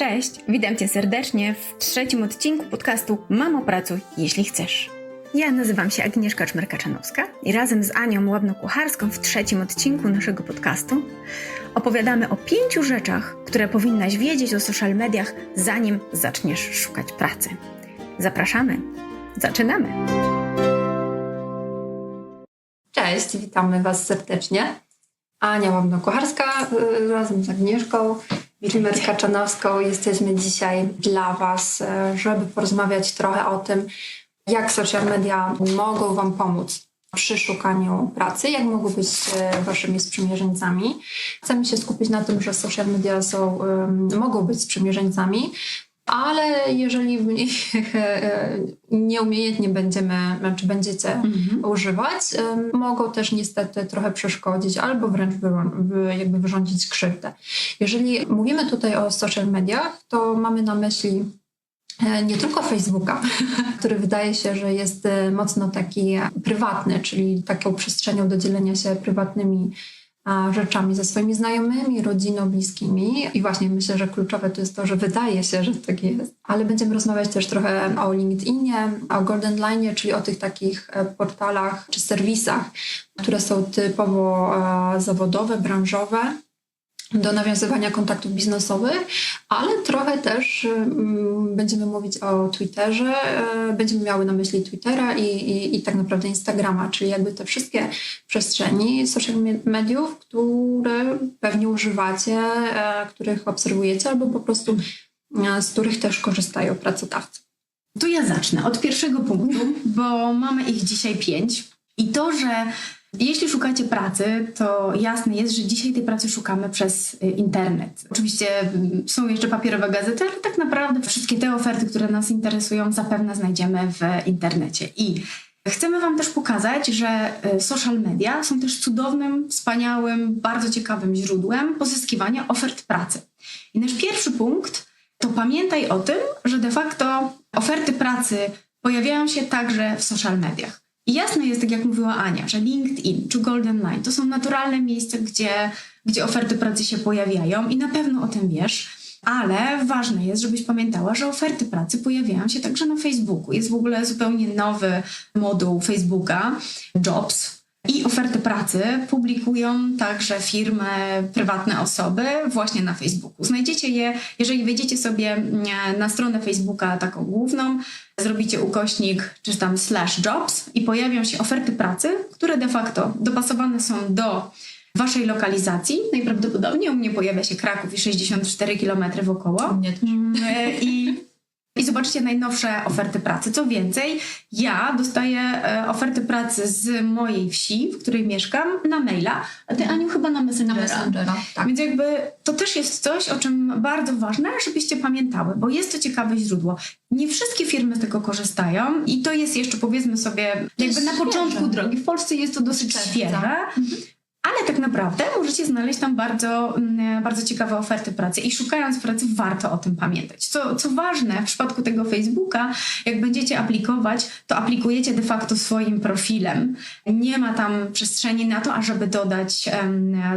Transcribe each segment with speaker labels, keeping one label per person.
Speaker 1: Cześć, witam Cię serdecznie w trzecim odcinku podcastu Mamo Pracuj, jeśli chcesz. Ja nazywam się Agnieszka Czmerka-Czanowska i razem z Anią Łabno-Kucharską w trzecim odcinku naszego podcastu opowiadamy o pięciu rzeczach, które powinnaś wiedzieć o social mediach, zanim zaczniesz szukać pracy. Zapraszamy. Zaczynamy.
Speaker 2: Cześć, witamy Was serdecznie. Ania Łabno-Kucharska y, razem z Agnieszką Wielimer-Kaczanowską. Jesteśmy dzisiaj dla Was, y, żeby porozmawiać trochę o tym, jak social media mogą Wam pomóc przy szukaniu pracy, jak mogą być y, Waszymi sprzymierzeńcami. Chcemy się skupić na tym, że social media są, mogą być sprzymierzeńcami, ale jeżeli w nich nieumiejętnie będziemy, czy będziecie mhm. używać, mogą też niestety trochę przeszkodzić albo wręcz jakby wyrządzić krzywdę. Jeżeli mówimy tutaj o social mediach, to mamy na myśli e, nie tylko Facebooka, który wydaje się, że jest e, mocno taki prywatny, czyli taką przestrzenią do dzielenia się prywatnymi rzeczami ze swoimi znajomymi, rodziną, bliskimi. I właśnie myślę, że kluczowe to jest to, że wydaje się, że tak jest. Ale będziemy rozmawiać też trochę o LinkedInie, o Golden Line, czyli o tych takich e, portalach czy serwisach, które są typowo e, zawodowe, branżowe do nawiązywania kontaktów biznesowych, ale trochę też mm, będziemy mówić o Twitterze, y, będziemy miały na myśli Twittera i, i, i, tak naprawdę Instagrama, czyli jakby te wszystkie przestrzeni social mediów, które pewnie używacie, y, których obserwujecie albo po prostu y, z których też korzystają pracodawcy.
Speaker 1: Tu ja zacznę od pierwszego punktu, bo mamy ich dzisiaj pięć. I to, że jeśli szukacie pracy, to jasne jest, że dzisiaj tej pracy szukamy przez y, internet. Oczywiście mm, są jeszcze papierowe gazety, ale tak naprawdę wszystkie te oferty, które nas interesują, zapewne znajdziemy w internecie. I chcemy Wam też pokazać, że y, social media są też cudownym, wspaniałym, bardzo ciekawym źródłem pozyskiwania ofert pracy. I nasz pierwszy punkt to pamiętaj o tym, że de facto oferty pracy pojawiają się także w social mediach. Jasne jest, tak jak mówiła Ania, że LinkedIn czy Golden Line to są naturalne miejsca, gdzie, gdzie oferty pracy się pojawiają i na pewno o tym wiesz. Ale ważne jest, żebyś pamiętała, że oferty pracy pojawiają się także na Facebooku. Jest w ogóle zupełnie nowy moduł Facebooka, Jobs, i oferty pracy publikują także firmy, prywatne osoby właśnie na Facebooku. Znajdziecie je, jeżeli wejdziecie sobie mm, na stronę Facebooka taką główną, zrobicie ukośnik czy tam slash jobs i pojawią się oferty pracy, które de facto dopasowane są do waszej lokalizacji. Najprawdopodobniej u mnie pojawia się Kraków i 64 km wokoło.
Speaker 2: U mnie też. Mm,
Speaker 1: I i zobaczcie najnowsze oferty pracy. Co więcej, ja dostaję e, oferty pracy z mojej wsi, w której mieszkam, na maila, a ty Aniu chyba na Messengera.
Speaker 2: Na Messengera, tak.
Speaker 1: Więc jakby to też jest coś, o czym bardzo ważne, żebyście pamiętały, bo jest to ciekawe źródło. Nie wszystkie firmy z tego korzystają i to jest jeszcze powiedzmy sobie jakby na początku drogi. W Polsce jest to dosyć świeże. Mhm. Tak naprawdę możecie znaleźć tam bardzo, mm, bardzo ciekawe oferty pracy i szukając pracy warto o tym pamiętać. Co, co ważne, w przypadku tego Facebooka, jak będziecie aplikować, to aplikujecie de facto swoim profilem. Nie ma tam przestrzeni na to, ażeby dodać,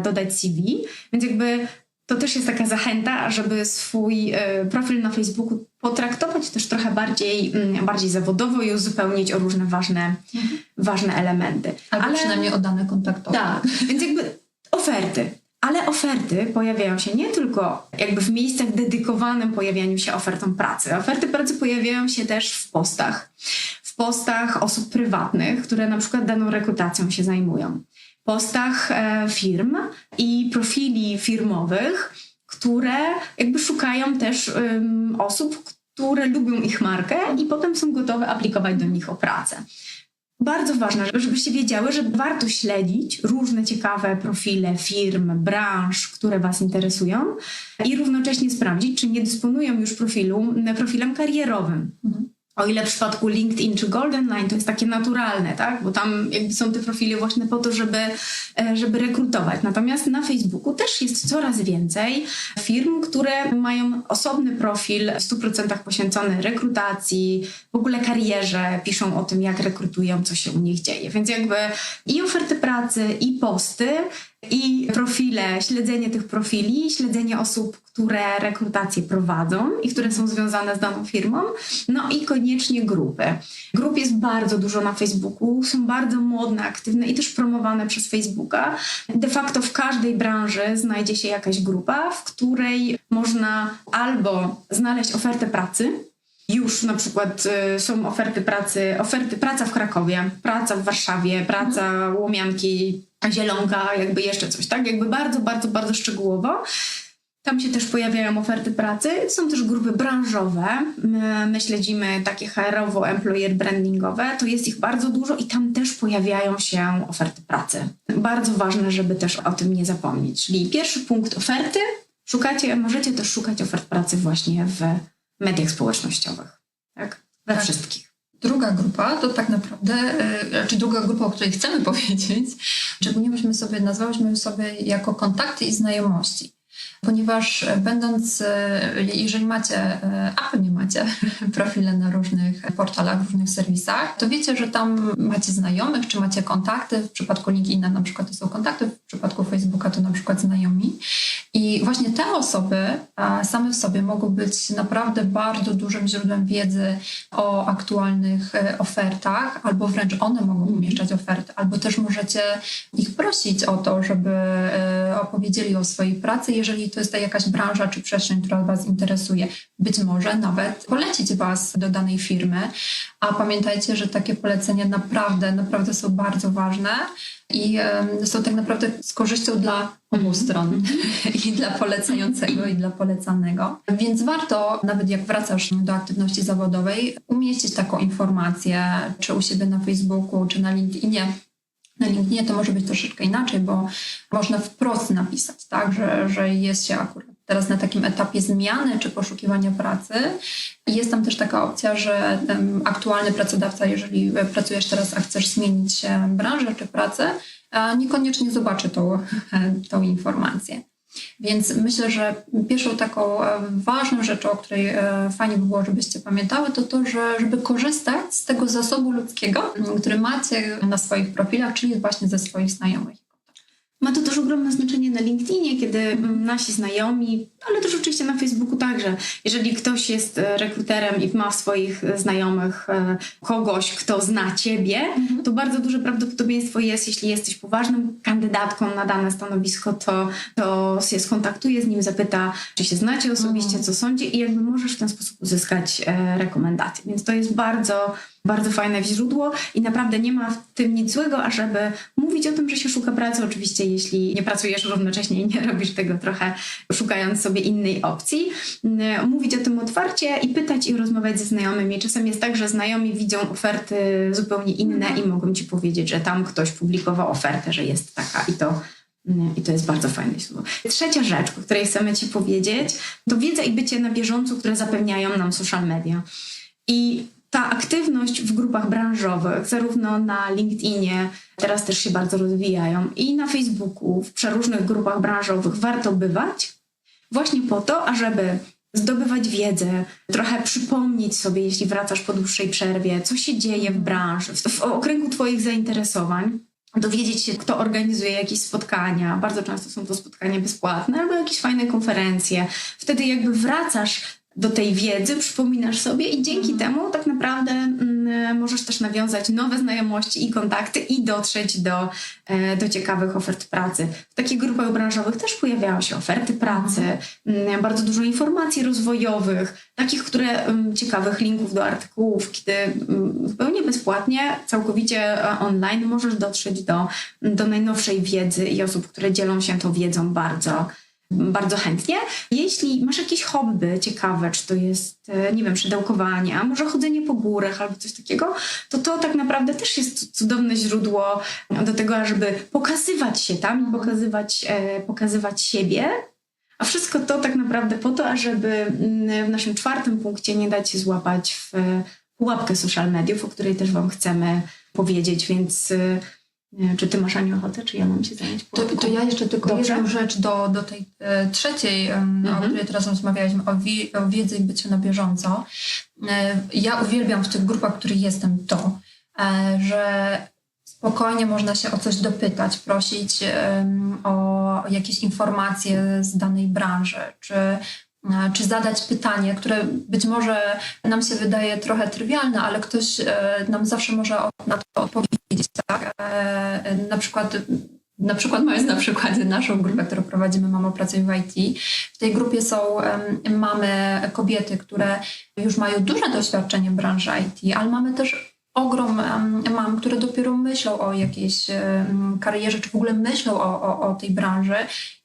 Speaker 1: dodać CV, więc jakby to też jest taka zachęta, żeby swój e, profil na Facebooku potraktować też trochę bardziej, mm, bardziej zawodowo i uzupełnić o różne ważne, mhm. ważne elementy.
Speaker 2: Albo Ale, przynajmniej o dane kontaktowe.
Speaker 1: Tak, więc jakby oferty. Ale oferty pojawiają się nie tylko jakby w miejscach dedykowanym pojawianiu się ofertom pracy. Oferty pracy pojawiają się też w postach. W postach osób prywatnych, które na przykład daną rekrutacją się zajmują postach e, firm i profili firmowych, które jakby szukają też osób, które lubią ich markę i potem są gotowe aplikować do nich o pracę. Bardzo ważne, żebyście wiedziały, że warto śledzić różne ciekawe profile firm, branż, które Was interesują i równocześnie sprawdzić, czy nie dysponują już profilu, profilem karierowym. Mhm. O ile w przypadku LinkedIn czy Golden Line to jest takie naturalne, tak? Bo tam są te profile właśnie po to, żeby, e, żeby rekrutować. Natomiast na Facebooku też jest coraz więcej firm, które mają osobny profil w 100% poświęcony rekrutacji, w ogóle karierze, piszą o tym, jak rekrutują, co się u nich dzieje. Więc jakby i oferty pracy, i posty i profile, śledzenie tych profili, śledzenie osób, które rekrutację prowadzą i które są związane z daną firmą, no i koniecznie grupy. Grup jest bardzo dużo na Facebooku, są bardzo modne, aktywne i też promowane przez Facebooka. De facto w każdej branży znajdzie się jakaś grupa, w której można albo znaleźć ofertę pracy, już na przykład y, są oferty pracy, oferty praca w Krakowie, praca w Warszawie, praca Łomianki, Zielonka, jakby jeszcze coś, tak? Jakby bardzo, bardzo, bardzo szczegółowo. Tam się też pojawiają oferty pracy. Są też grupy branżowe. My, my śledzimy takie HR-owo-employer brandingowe. To jest ich bardzo dużo i tam też pojawiają się oferty pracy. Bardzo ważne, żeby też o tym nie zapomnieć. Czyli pierwszy punkt oferty. Szukacie, możecie też szukać ofert pracy właśnie w mediach społecznościowych. Tak? We
Speaker 2: Tak.
Speaker 1: wszystkich.
Speaker 2: Druga grupa to tak naprawdę, e, czy druga grupa, o której chcemy powiedzieć, szczególnie byśmy sobie nazwałyśmy sobie jako kontakty i znajomości. Ponieważ e, będąc, e, jeżeli macie, e, a pewnie macie profile na różnych portalach, różnych serwisach, to wiecie, że tam macie znajomych, czy macie kontakty. W przypadku LinkedIna na przykład to są kontakty, w przypadku Facebooka to na przykład znajomi. I właśnie te osoby same w sobie mogą być naprawdę bardzo dużym źródłem wiedzy o aktualnych ofertach, albo wręcz one mogą umieszczać oferty, albo też możecie ich prosić o to, żeby opowiedzieli o swojej pracy, jeżeli to jest ta jakaś branża czy przestrzeń, która Was interesuje. Być może nawet polecić Was do danej firmy, a pamiętajcie, że takie polecenia naprawdę, naprawdę są bardzo ważne i są tak naprawdę z korzyścią dla obu stron i dla polecającego i dla polecanego. Więc warto, nawet jak wracasz do aktywności zawodowej, umieścić taką informację, czy u siebie na Facebooku, czy na LinkedInie. Na LinkedInie to może być troszeczkę inaczej, bo można wprost napisać, tak, że, że jest się akurat teraz na takim etapie zmiany czy poszukiwania pracy. Jest tam też taka opcja, że aktualny pracodawca, jeżeli e, pracujesz teraz, a chcesz zmienić e, branżę czy pracę, a niekoniecznie zobaczy tą, tą informację. Więc myślę, że pierwszą taką ważną rzeczą, o której e, fajnie by było, żebyście pamiętały, to to, że żeby korzystać z tego zasobu ludzkiego, który macie na swoich profilach, czyli właśnie ze swoich znajomych.
Speaker 1: Ma to też ogromne znaczenie na LinkedInie, kiedy mm, nasi znajomi, ale też oczywiście na Facebooku także, jeżeli ktoś jest e, rekruterem i ma w swoich e, znajomych e, kogoś, kto zna ciebie, to bardzo duże prawdopodobieństwo jest, jeśli jesteś poważnym kandydatką na dane stanowisko, to, to się skontaktuje z nim, zapyta, czy się znacie osobiście, co sądzi i jakby możesz w ten sposób uzyskać rekomendacje. Więc to jest bardzo bardzo fajne źródło i naprawdę nie ma w tym nic złego, ażeby mówić o tym, że się szuka pracy. Oczywiście, jeśli nie pracujesz równocześnie i nie robisz tego trochę szukając sobie innej opcji, mm, mówić o tym otwarcie i pytać i rozmawiać ze znajomymi. Czasem jest tak, że znajomi widzą oferty zupełnie inne i mogą ci powiedzieć, że tam ktoś publikował ofertę, że jest taka i to i to jest bardzo fajne źródło. Trzecia rzecz, o której chcemy Ci powiedzieć, to wiedza i bycie na bieżąco, które zapewniają nam social media. I ta aktywność w grupach branżowych, zarówno na LinkedInie, teraz też się bardzo rozwijają, i na Facebooku, w przeróżnych grupach branżowych warto bywać, właśnie po to, ażeby zdobywać wiedzę, trochę przypomnieć sobie, jeśli wracasz po dłuższej przerwie, co się dzieje w branży, w, w okręgu Twoich zainteresowań. Dowiedzieć się, kto organizuje jakieś spotkania. Bardzo często są to spotkania bezpłatne albo jakieś fajne konferencje. Wtedy jakby wracasz do tej wiedzy, przypominasz sobie i dzięki temu tak naprawdę mm, możesz też nawiązać nowe znajomości i kontakty i dotrzeć do, e, do ciekawych ofert pracy. W takich grupach branżowych też pojawiają się oferty pracy, mm, bardzo dużo informacji rozwojowych, takich, które mm, ciekawych linków do artykułów, kiedy zupełnie bezpłatnie, całkowicie e, online możesz dotrzeć do, do najnowszej wiedzy i osób, które dzielą się tą wiedzą bardzo bardzo chętnie. Jeśli masz jakieś hobby ciekawe, czy to jest, e, nie wiem, szydełkowanie, a może chodzenie po górach albo coś takiego, to to tak naprawdę też jest cudowne źródło do tego, żeby pokazywać się tam pokazywać, e, pokazywać siebie. A wszystko to tak naprawdę po to, ażeby mm, w naszym czwartym punkcie nie dać się złapać w pułapkę social mediów, o której też Wam chcemy powiedzieć, więc e, czy Ty masz Aniu ochotę, czy ja mam się zająć
Speaker 2: To, to ja jeszcze tylko
Speaker 1: Dobrze.
Speaker 2: jedną rzecz do, do tej e, trzeciej, em, o
Speaker 1: Mhm.
Speaker 2: której teraz rozmawialiśmy, o, wi- o wiedzy i byciu na bieżąco. E, ja uwielbiam w tych grupach, w których jestem, to, e, że spokojnie można się o coś dopytać, prosić o jakieś informacje z danej branży, czy, czy zadać pytanie, które być może nam się wydaje trochę trywialne, ale ktoś e, nam zawsze może na to odpowiedzieć. Tak? E, e, Na przykład na przykład mając na przykładzie naszą grupę, którą prowadzimy Mamo Pracuj w IT, w tej grupie są mamy kobiety, które już mają duże doświadczenie w branży IT, ale mamy też ogrom mam, które dopiero myślą o jakiejś karierze, czy w ogóle myślą o, o, o tej branży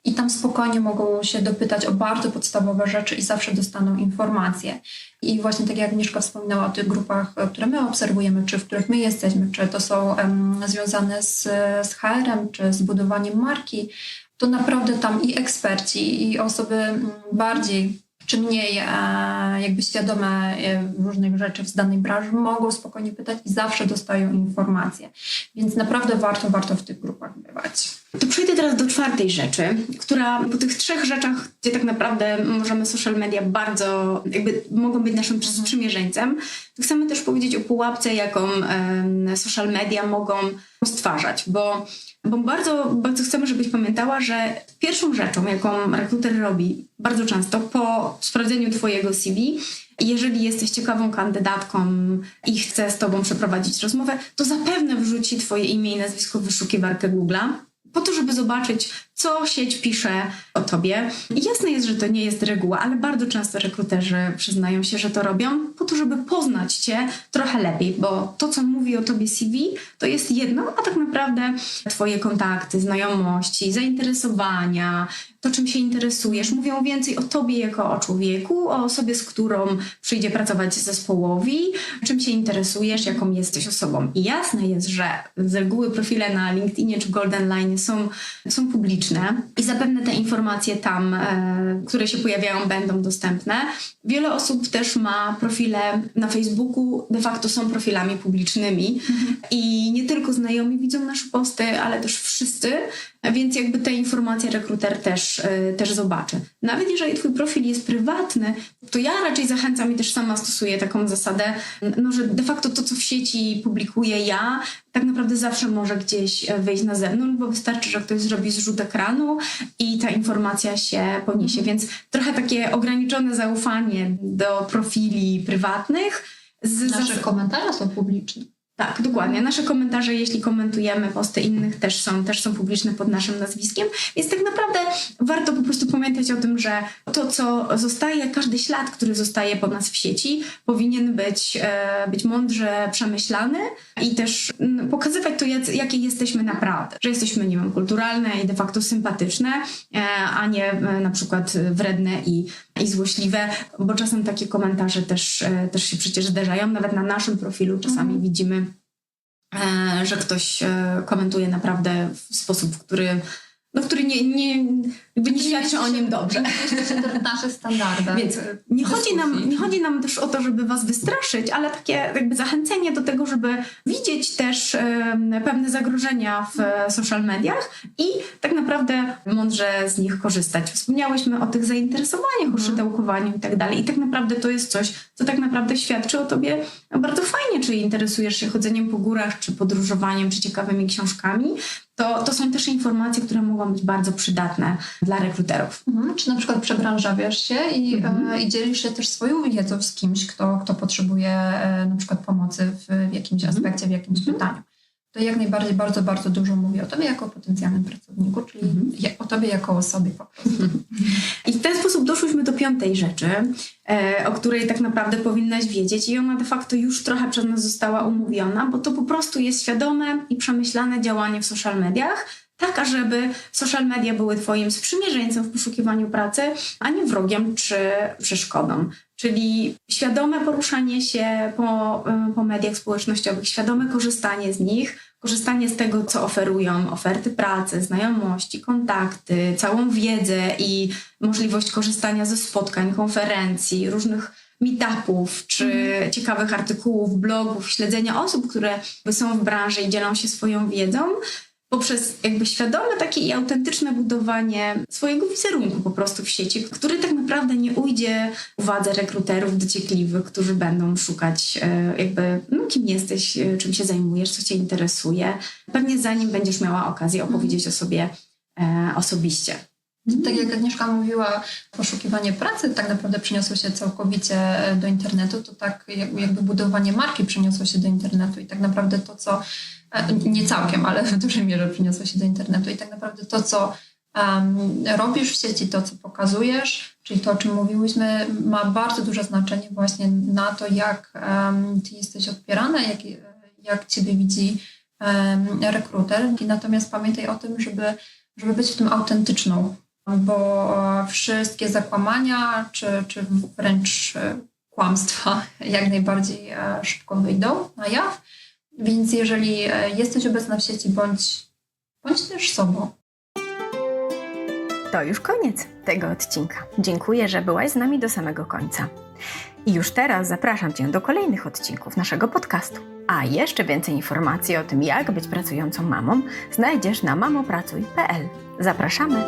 Speaker 2: i tam spokojnie mogą się dopytać o bardzo podstawowe rzeczy i zawsze dostaną informacje. I właśnie tak jak Agnieszka wspominała o tych grupach, e, które my obserwujemy, czy w których my jesteśmy, czy to są em, związane z, z HR-em, czy z budowaniem marki, to naprawdę tam i eksperci, i osoby mm, bardziej czy mniej e, jakby świadome e, różnych rzeczy z danej branży mogą spokojnie pytać i zawsze dostają informacje. Więc naprawdę warto, warto w tych grupach bywać.
Speaker 1: To przejdę teraz do czwartej rzeczy, która po tych trzech rzeczach, gdzie tak naprawdę możemy social media bardzo, jakby mogą być naszym
Speaker 2: Mhm.
Speaker 1: sprzymierzeńcem, to chcemy też powiedzieć o pułapce, jaką social media mogą stwarzać, bo, bo bardzo, bardzo chcemy, żebyś pamiętała, że pierwszą rzeczą, jaką rekruter robi bardzo często po sprawdzeniu twojego CV, jeżeli jesteś ciekawą kandydatką i chce z tobą przeprowadzić rozmowę, to zapewne wrzuci twoje imię i nazwisko w wyszukiwarkę Google'a po to, żeby zobaczyć, co sieć pisze o tobie. Jasne jest, że to nie jest reguła, ale bardzo często rekruterzy przyznają się, że to robią po to, żeby poznać cię trochę lepiej, bo to, co mówi o tobie CV, to jest jedno, a tak naprawdę twoje kontakty, znajomości, zainteresowania, to, czym się interesujesz, mówią więcej o tobie jako o człowieku, o osobie, z którą przyjdzie pracować zespołowi, czym się interesujesz, jaką jesteś osobą. I jasne jest, że z reguły profile na LinkedInie czy Golden Line są, są publiczne i zapewne te informacje tam, e, które się pojawiają, będą dostępne. Wiele osób też ma profile na Facebooku, de facto są profilami publicznymi i nie tylko znajomi widzą nasze posty, ale też wszyscy, więc jakby te informacje rekruter też, y, też zobaczy. Nawet jeżeli twój profil jest prywatny, to ja raczej zachęcam i też sama stosuję taką zasadę, no, że de facto to, co w sieci publikuję ja, tak naprawdę zawsze może gdzieś e, wyjść na zewnątrz, bo wystarczy, że ktoś zrobi zrzut ekranu i ta informacja się poniesie. Więc trochę takie ograniczone zaufanie do profili prywatnych. Z
Speaker 2: Nasze komentarze są publiczne.
Speaker 1: Tak, dokładnie. Nasze komentarze, jeśli komentujemy posty innych, też są, też są publiczne pod naszym nazwiskiem, więc tak naprawdę warto po prostu pamiętać o tym, że to, co zostaje, każdy ślad, który zostaje po nas w sieci, powinien być, e, być mądrze przemyślany i też pokazywać to, jakie jesteśmy naprawdę. Że jesteśmy, nie wiem, kulturalne i de facto sympatyczne, e, a nie e, na przykład wredne i, i złośliwe, bo czasem takie komentarze też, e, też się przecież zdarzają. Nawet na naszym profilu czasami widzimy e, że ktoś e, komentuje naprawdę w sposób, który, no, który nie, nie, jakby nie świadczy o nim dobrze.
Speaker 2: Naszych standardach.
Speaker 1: Więc
Speaker 2: e,
Speaker 1: nie chodzi, nam, nie chodzi nam też o to, żeby was wystraszyć, ale takie jakby zachęcenie do tego, żeby widzieć też pewne zagrożenia w e, social mediach i tak naprawdę mądrze z nich korzystać. Wspomniałyśmy o tych zainteresowaniach, o szydełkowaniu i tak dalej. I tak naprawdę to jest coś, co tak naprawdę świadczy o tobie bardzo fajnie, czy interesujesz się chodzeniem po górach, czy podróżowaniem, czy ciekawymi książkami. To, to są też informacje, które mogą być bardzo przydatne dla rekruterów.
Speaker 2: Mhm. Czy na przykład przebranżawiasz się i,
Speaker 1: Mhm.
Speaker 2: e, i dzielisz się też swoją wiedzą z kimś, kto, kto potrzebuje e, na przykład pomocy w, w jakimś
Speaker 1: Mhm.
Speaker 2: aspekcie, w jakimś
Speaker 1: Mhm.
Speaker 2: pytaniu. To jak najbardziej bardzo, bardzo dużo mówi o tobie jako potencjalnym pracowniku, czyli
Speaker 1: Mhm.
Speaker 2: o tobie jako osobie po prostu.
Speaker 1: I w ten sposób doszłyśmy do piątej rzeczy, e, o której tak naprawdę powinnaś wiedzieć, i ona de facto już trochę przez nas została umówiona, bo to po prostu jest świadome i przemyślane działanie w social mediach, tak ażeby social media były Twoim sprzymierzeńcem w poszukiwaniu pracy, a nie wrogiem czy przeszkodą. Czyli świadome poruszanie się po, e, po mediach społecznościowych, świadome korzystanie z nich, korzystanie z tego, co oferują oferty pracy, znajomości, kontakty, całą wiedzę i możliwość korzystania ze spotkań, konferencji, różnych meetupów, czy ciekawych artykułów, blogów, śledzenia osób, które są w branży i dzielą się swoją wiedzą. Poprzez jakby świadome takie i autentyczne budowanie swojego wizerunku po prostu w sieci, który tak naprawdę nie ujdzie uwadze rekruterów dociekliwych, którzy będą szukać e, jakby, no, kim jesteś, e, czym się zajmujesz, co cię interesuje. Pewnie zanim będziesz miała okazję opowiedzieć o sobie e, osobiście.
Speaker 2: Tak jak Agnieszka mówiła, poszukiwanie pracy tak naprawdę przeniosło się całkowicie do internetu, to tak jak- jakby budowanie marki przeniosło się do internetu i tak naprawdę to, co e, nie całkiem, ale w dużej mierze przeniosło się do internetu i tak naprawdę to, co em, robisz w sieci, to, co pokazujesz, czyli to, o czym mówiłyśmy, ma bardzo duże znaczenie właśnie na to, jak em, ty jesteś odbierana, jak, jak ciebie widzi em, rekruter. Natomiast pamiętaj o tym, żeby, żeby być w tym autentyczną, bo e, wszystkie zakłamania, czy, czy wręcz e, kłamstwa jak najbardziej e, szybko wyjdą na jaw. Więc jeżeli e, jesteś obecna w sieci, bądź, bądź też sobą.
Speaker 3: To już koniec tego odcinka. Dziękuję, że byłaś z nami do samego końca. I już teraz zapraszam Cię do kolejnych odcinków naszego podcastu. A jeszcze więcej informacji o tym, jak być pracującą mamą, znajdziesz na mamopracuj.pl. Zapraszamy!